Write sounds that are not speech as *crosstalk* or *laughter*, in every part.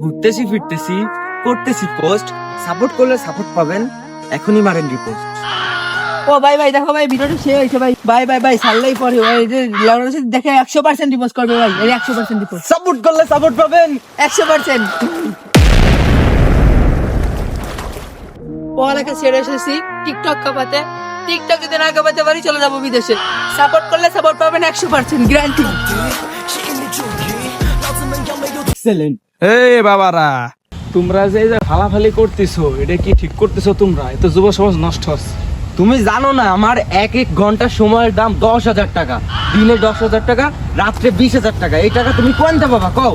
ঘুরতেছি ফিরতেছি করতেছি post support করলে সাপোর্ট পাবেন এখনই মারেন রিপোস্ট ও ভাই ভাই দেখো ভাই ভিডিওটা শেয়ার হয়েছে ভাই। ভাই ভাই ভাই সারলেই পরে ভাই এই যে লড়াই দেখে একশো পার্সেন্ট রিপোর্ট করবে ভাই এই একশো পার্সেন্ট রিপোর্ট সাপোর্ট করলে সাপোর্ট পাবেন। একশো পার্সেন্ট পড়ালেখা ছেড়ে এসেছি টিকটক কাপাতে। টিকটক যদি না কাপাতে পারি চলে যাব বিদেশে। সাপোর্ট করলে সাপোর্ট পাবেন একশো পার্সেন্ট গ্যারান্টি এক্সেলেন্ট এই বাবারা তোমরা যে এই যে ফালাফালি করতেছো এটা কি ঠিক করতেছো তোমরা? এত যুব সমাজ নষ্ট হচ্ছে। তুমি জানো না আমার এক এক ঘণ্টা সময়ের দাম দশ হাজার টাকা। দিনে দশ হাজার টাকা রাত্রে বিশ হাজার টাকা। এই টাকা তুমি কোনটা পাবা কও?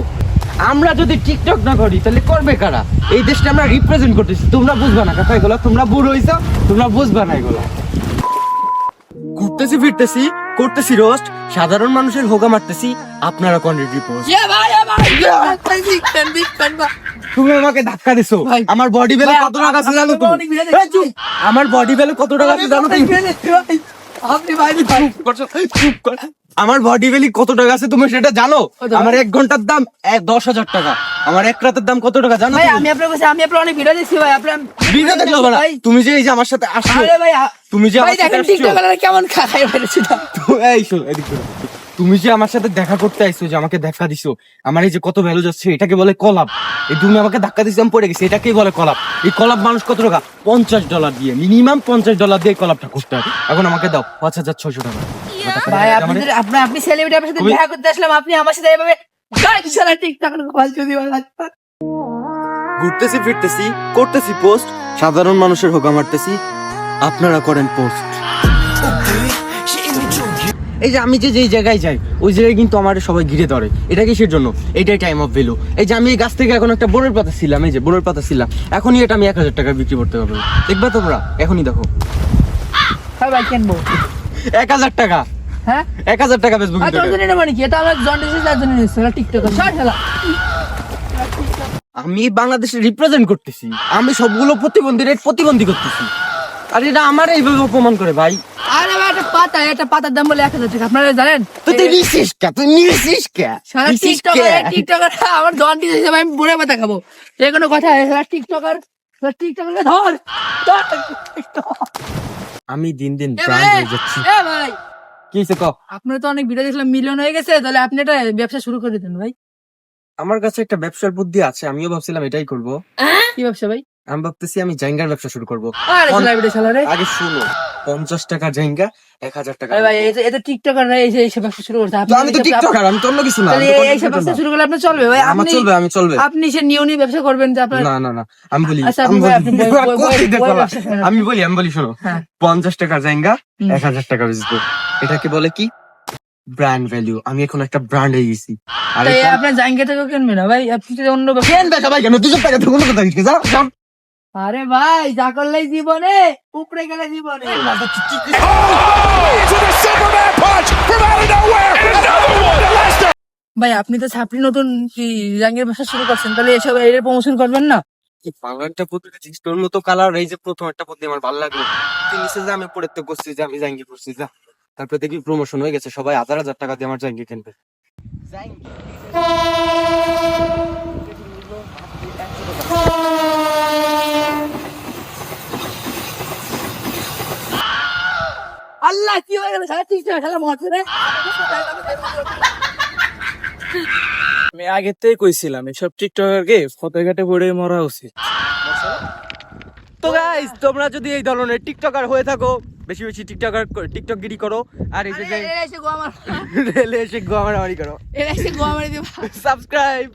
আমরা যদি টিকটক না করি তাহলে করবে কারা? এই দেশটা আমরা রিপ্রেজেন্ট করতেছি। তোমরা বুঝবা না কথা এগুলো। তোমরা বুড়ো হইছো তোমরা বুঝবা না এগুলো। ঘুরতেছি ফিরতেছি করতেছি রোস্ট সাধারণ মানুষের হোগা মারতেছি আপনারা কোন রিপোর্ট ভাই ভাই ভাই ভাই তুমি আমাকে ধাক্কা দিছো। আমার বডি বেলে কত টাকা আছে জানো তুমি। আমার বডি বেলে কত টাকা আছে জানো তুমি? আপনি ভাই চুপ করছ, চুপ কর। আমার বডি ভ্যালি কত টাকা আছে তুমি সেটা জানো? আমার এক ঘণ্টার দাম এক দশ হাজার টাকা। আমার এক রাতের দাম কত টাকা জানো ভাই আমি আপনার কাছে আমি আপনার অনেক ভিডিও দেখছি ভাই আপনার ভিডিও দেখলে না। ভাই। তুমি যে এই যে আমার সাথে আসছো আরে ভাই তুমি যে ভাই আমার সাথে কেমন খাই তো- এই শোনো, এদিকে তুমি যে আমার সাথে দেখা করতে আইছো যে আমাকে দেখা দিছো আমার এই যে কত ভ্যালু যাচ্ছে এটাকে বলে কলাপ। এই তুমি আমাকে ধাক্কা দিছো আমি পড়ে গেছি এটাকেই বলে কলাপ। এই কলাপ মানুষ কত টাকা? পঞ্চাশ ডলার দিয়ে মিনিমাম পঞ্চাশ ডলার দিয়ে কলাপটা করতে হয়। এখন আমাকে দাও পাঁচ হাজার ছয়শো টাকা। ভাই মানে- আপনাদের আপনি আপনি সেলিব্রিটি আপনার সাথে দেখা করতে আসলাম আপনি আমার সাথে এভাবে ঘুরতেছি ফিরতেছি করতেছি পোস্ট সাধারণ মানুষের হোকা মারতেছি আপনারা করেন পোস্ট এই যে আমি যে যেই জায়গায় যাই ওই জায়গায় কিন্তু আমার সবাই ঘিরে ধরে। এটা কিসের জন্য? এটাই টাইম অফ ভ্যালু এই যে আমি এই গাছ থেকে এখন একটা বোরের পাতা ছিলাম এই যে বোরের পাতা ছিলাম এখনই এটা আমি এক হাজার টাকা বিক্রি করতে পারব। দেখবা তোমরা? এখনই দেখো। হ্যাঁ ভাই কিনবো। এক হাজার টাকা। হ্যাঁ? এক হাজার টাকা ফেসবুক আর তোর জন্য এটা আমার জন্ডিস তার জন্য টিকটক সর খেলা আমি বাংলাদেশে রিপ্রেজেন্ট করতেছি। আমি সবগুলো প্রতিবন্ধীর প্রতিবন্ধী করতেছি। আর এটা আমার এইভাবে অপমান করে ভাই। আরে একটা পাতা একটা পাতার দাম বলে এক হাজার টাকা। আপনারা জানেন? তো তুই নিছিস কে তুই নিছিস কে সারা টিকটকার টিকটকার আমার জন্ডিস হিসেবে আমি বুড়ে পাতা খাব। কোনো কথা সারা টিকটকার সারা টিকটকার ধর ধর। আমি দিন দিন ব্র্যান্ড ভাই হয়ে যাচ্ছি। এ ভাই। কি আপনার তো অনেক ভিডিও দেখলাম মিলিয়ন হয়ে গেছে তাহলে আপনি এটা ব্যবসা শুরু করে দেন ভাই। আমার কাছে একটা ব্যবসার বুদ্ধি আছে আমিও ভাবছিলাম এটাই করব। কি ব্যবসা ভাই? আমি ভাবতেছি আমি জাইঙ্গার ব্যবসা শুরু করব। আগে শুনো পঞ্চাশ টাকা জাইঙ্গা এক হাজার টাকা ভাই এটা এটা টিকটকার না এই ব্যবসা শুরু করতে তো আমি তো টিকটকার আমি তো অন্য কিছু না এই- ব্যবসা শুরু করলে আপনার চলবে। ভাই। আমার চলবে আমি চলবে। আপনি সে নিউ নিউ ব্যবসা করবেন যে আপনার না না না আমি বলি আমি বলি আপনি। আমি বলি আমি বলি শোনো। হ্যাঁ। পঞ্চাশ টাকা হুম। এক হাজার টাকা বেচবো এটাকে বলে কি? ব্র্যান্ড ভ্যালু আমি এখন একটা ব্র্যান্ড হয়ে গেছি। আর আপনার জাঙ্গে থেকে কিনবে না? ভাই আপনি অন্য ব্যবসা কেন বেচা ভাই কেন দুশো টাকা থেকে অন্য কোথাও যাও। আরে ভাই যা করলেই জীবনে উপরে গেলে জীবনে। ভাই আপনি তো ছাপড়ি নতুন জাঙ্গের ব্যবসা শুরু করছেন তাহলে এসব এর প্রমোশন করবেন না? বাংলাটা প্রতিটা জিনিস তোর মতো কালার এই যে প্রথম একটা পদ্ধতি আমার ভালো লাগল। তুই নিচে যে আমি পড়তে করছি যে আমি জাঙ্গি করছি যা। তারপরে দেখি প্রমোশন হয়ে গেছে সবাই হাজার হাজার টাকা দিয়ে আমার জাঙ্গি কিনবে। আল্লাহ কি হয়ে গেল খেলা মরছে রে আমি আগে থেকে কইছিলাম এসব টিকটকারকে ফটোঘাটে পড়ে মরা উচিত। তো গাইস তোমরা যদি এই ধরনের টিকটকার হয়ে থাকো বেশি বেশি টিকটকার টিকটক গিরি করো আর এই যে আরে, এসে গোয়া মার রেলে *laughs* এসে গোয়ামারামারি করো। এসে গোয়া মারি দিবা সাবস্ক্রাইব